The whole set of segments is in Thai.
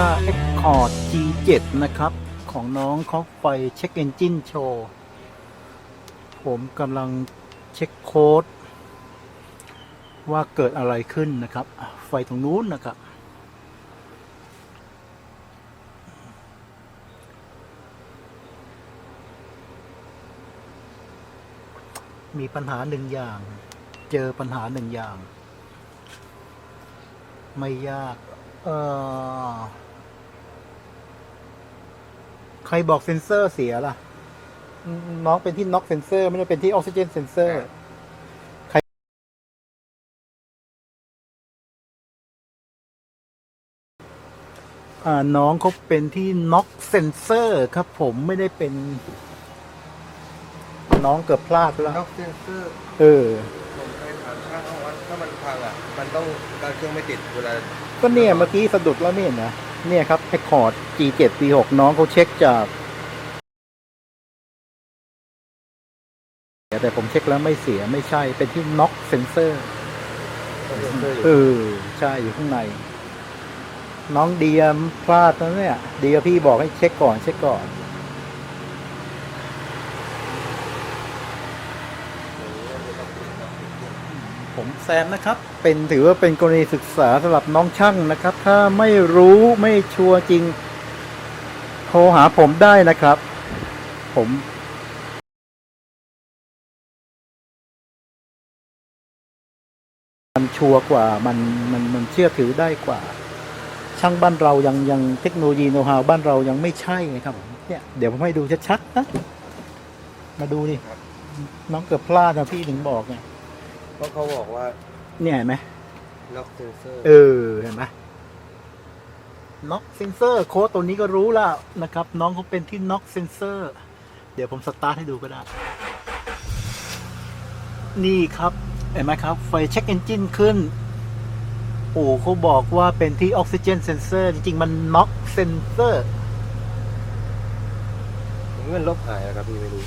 7 นะครับ ของน้องเขาไฟเช็คเอนจินโชว์ผมกำลังเช็คโค้ด ว่าเกิดอะไรขึ้นนะครับ ไฟตรงนู้นนะครับ มีปัญหาหนึ่งอย่าง เจอปัญหาหนึ่งอย่าง ไม่ยาก เออ ใครบอกเซนเซอร์เสียล่ะอืมน้องเป็นที่น็อกเซนเซอร์ ไม่ได้เป็นที่ออกซิเจนเซนเซอร์ใครอ่าน้องเขาเป็นที่น็อกเซนเซอร์ครับผมไม่ได้เป็น น้องเกือบพลาดแล้วนอกเซนเซอร์ เออผมเคยถามช่างเขาว่าถ้ามันพังอะ มันต้องการเครื่องไม่ติดเวลาก็เนี่ยเมื่อกี้สะดุดแล้วเนี่ยนะ เนี่ยครับไอคอร์ด G7 P6 น้องเขาเช็คจากแต่ผมเช็คแล้วไม่เสียไม่ใช่เป็นที่น็อกเซนเซอร์เซนเซอร์อยู่เออ ใช่อยู่ข้างใน น้องเดียมพลาดนะเนี่ย เดียพี่บอกให้เช็คก่อนเช็คก่อน ผมแซมนะครับ เป็นถือว่าเป็นกรณีศึกษาสำหรับน้องช่างนะครับ ถ้าไม่รู้ไม่ชัวร์จริง โทรหาผมได้นะครับ ผมมันชัวร์กว่ามันมันมันเชื่อถือได้กว่า ช่างบ้านเรายังยังเทคโนโลยีโน้ตฮาวบ้านเรายังไม่ใช่ไงครับผมเนี่ยเดี๋ยวผมให้ดูชัดๆนะมาดูนี่น้องเกือบพลาดนะพี่ถึงบอกไง เพราะเขาบอกว่าเนี่ยเห็นไหมน็อกเซนเซอร์เออเห็นไหมน็อกเซนเซอร์โค้ดตัวนี้ก็รู้แล้วนะครับ น้องเขาเป็นที่น็อกเซนเซอร์เดี๋ยวผมสตาร์ทให้ดูก็ได้ นี่ครับเห็นไหมครับ ไฟเช็คเอนจินขึ้น โอ้เขาบอกว่าเป็นที่ออกซิเจนเซนเซอร์จริงๆ มันน็อกเซนเซอร์เงื่อนลบหายแล้วครับพี่ไม่รู้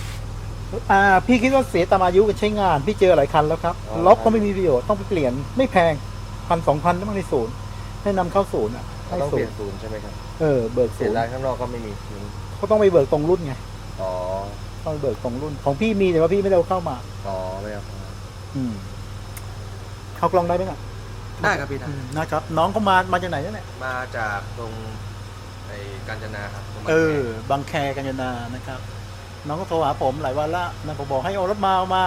อ่าพี่คิดว่าเสียตามอายุการใช้งาน พี่เจอหลายคันแล้วครับอ๋อ ล็อกก็ไม่มีประโยชน์ต้องไปเปลี่ยนไม่แพงพันสองพันต้องในศูนย์ให้นำเข้าศูนย์อะเราให้ต้องศูเปลี่นยนย์ศูนย์ใช่ไหมครับเออเบิกเสีศูยนย์ร้านข้างนอกก็ไม่มีเขาต้องไปเบิกตรงรุ่นไงอ๋อต้องไปเบิกตรงรุ่น ของพี่มีแต่ว่าพี่ไม่ได้เอาเข้ามา อ๋อไม่เอาอืมเขากลองได้ไหมน่ะได้ครับพี่ได้อืมนะครับ น้องเขามามาจากไหนนั่นแหละมาจากตรงไอ้กาญจนาครับตรงบ้านเออแพบางแคกัญญานานะครับ น้องก็โทรหาผมหลายวันละนะผมบอกให้เอารถมาเอามา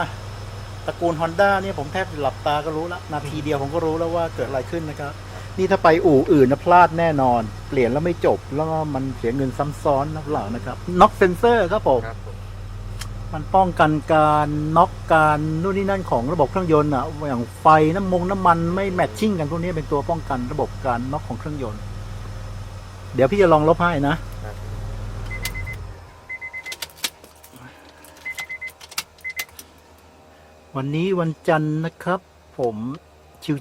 ตระกูลฮอนด้าเนี่ยผมแทบจะหลับตาก็รู้ละนาทีเดียวผมก็รู้แล้วว่าเกิดอะไรขึ้นนะครับ นี่ถ้าไปอู่อื่นนะพลาดแน่นอน เปลี่ยนแล้วไม่จบ แล้วก็มันเสียเงินซ้ำซ้อนนะเปล่านะครับน็อกเซนเซอร์ครับผม ครับผมมันป้องกันการน็อกการนู่นนี่นั่นของระบบเครื่องยนต์อะอย่างไฟน้ำมงน้ำมันไม่แมทชิ่งกันพวกนี้เป็นตัวป้องกันระบบการน็อกของเครื่องยนต์ เดี๋ยวพี่จะลองลบให้นะ ครับ วันนี้วันจันทร์นะครับ ผม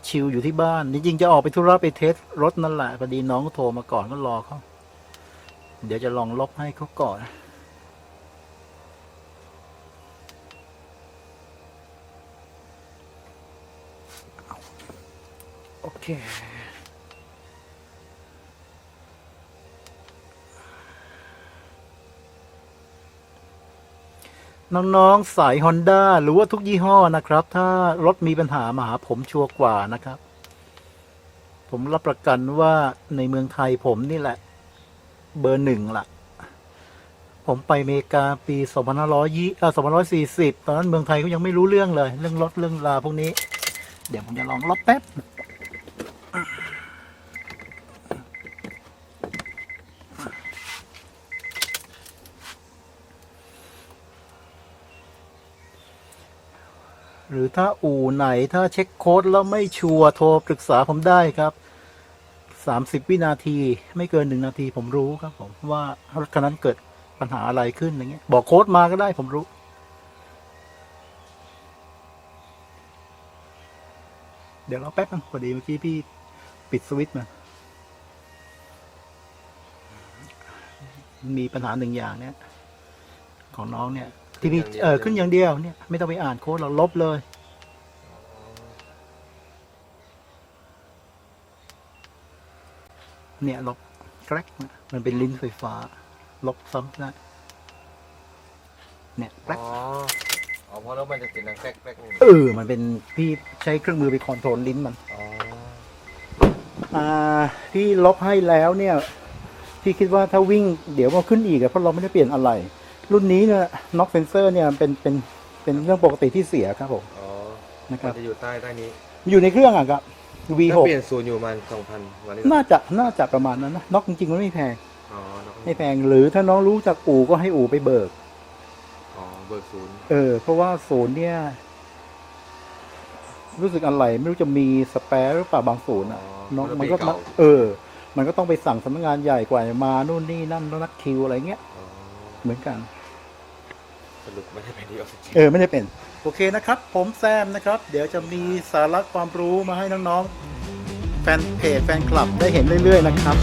ชิวๆอยู่ที่บ้านจริงๆจะออกไปธุระไปเทสรถนั่นแหละพอดีน้องโทรมาก่อนก็รอเขาเดี๋ยวจะลองลบให้เขาก่อนโอเค น้องๆสาย Honda หรือว่าทุกยี่ห้อนะครับ ถ้ารถมีปัญหามาหาผมชัวร์กว่านะครับ ผมรับประกันว่าในเมืองไทยผมนี่แหละ เบอร์หนึ่งละผมไปอเมริกาปี2520เอ่อ2540ตอนนั้นเมืองไทยก็ยังไม่รู้เรื่องเลย เรื่องรถเรื่องราพวกนี้ เดี๋ยวผมจะลองลบแป๊บ หรือถ้าอู่ไหนถ้าเช็คโค้ดแล้วไม่ชัวร์โทรปรึกษาผมได้ครับสามสิบวินาทีไม่เกินหนึ่งนาทีผมรู้ครับผมว่ารถคันนั้นเกิดปัญหาอะไรขึ้นอะไรเงี้ย บอกโค้ดมาก็ได้ผมรู้ เดี๋ยวเราแป๊บนึงพอดีเมื่อกี้พี่ปิดสวิตช์มา มีปัญหาหนึ่งอย่างเนี่ยของน้องเนี่ย ที่พี่เออขึ้นอย่างเดียวเนี่ยไม่ต้องไปอ่านโค้ดเราลบเลย เนี่ยลบแกรกนะมันเป็นลิ้นไฟฟ้าล็อกซ้ำได้เนี่ยแกรกอ๋ออ๋อเพราะแล้วมันจะติดนังแกรกแกรกนี่เออมันเป็นพี่ใช้เครื่องมือไปคอนโทรลลิ้นมัน อ๋ออ่าพี่ลบให้แล้วเนี่ย พี่คิดว่าถ้าวิ่งเดี๋ยวก็ขึ้นอีกอะเพราะเราไม่ได้เปลี่ยนอะไร รุ่นนี้เนี่ยน็อกเซนเซอร์เนี่ยเป็นเป็นเป็นเรื่องปกติที่เสียครับผมอ๋อนะคมัรันบจะอยู่ใต้ใต้นี้ อยู่ในเครื่องอะครับถ้า V6 เปลี่ยนศูนย์อยู่ประมันสองพันวันนี้น่าจะน่าจะประมาณนั้นนะน็อกจริงๆมันไม่แพงอ๋อน้องไม่แพงหรือถ้าน้องรู้จากอู่ก็ให้อู่ไปเบิกอ๋อเบิกศูนย์เออ เพราะว่าศูนย์เนี่ย รู้สึกอะไรไม่รู้จะมีสแปร์หรือเปล่าบางศูนย์อะน้องมันก็มันเออ มันก็ต้องไปสั่งสำนักงานใหญ่กว่าจะมานู่นนี่นั่นแล้วนัดคิวอะไรเงี้ยอ๋อเหมือนกัน สรุปไม่ได้เป็นที่ออฟฟิศเออไม่ได้เป็น โอเคนะครับ ผมแซมนะครับ เดี๋ยวจะมีสาระความรู้มาให้น้องๆ แฟนเพจแฟนคลับได้เห็นเรื่อยๆนะครับ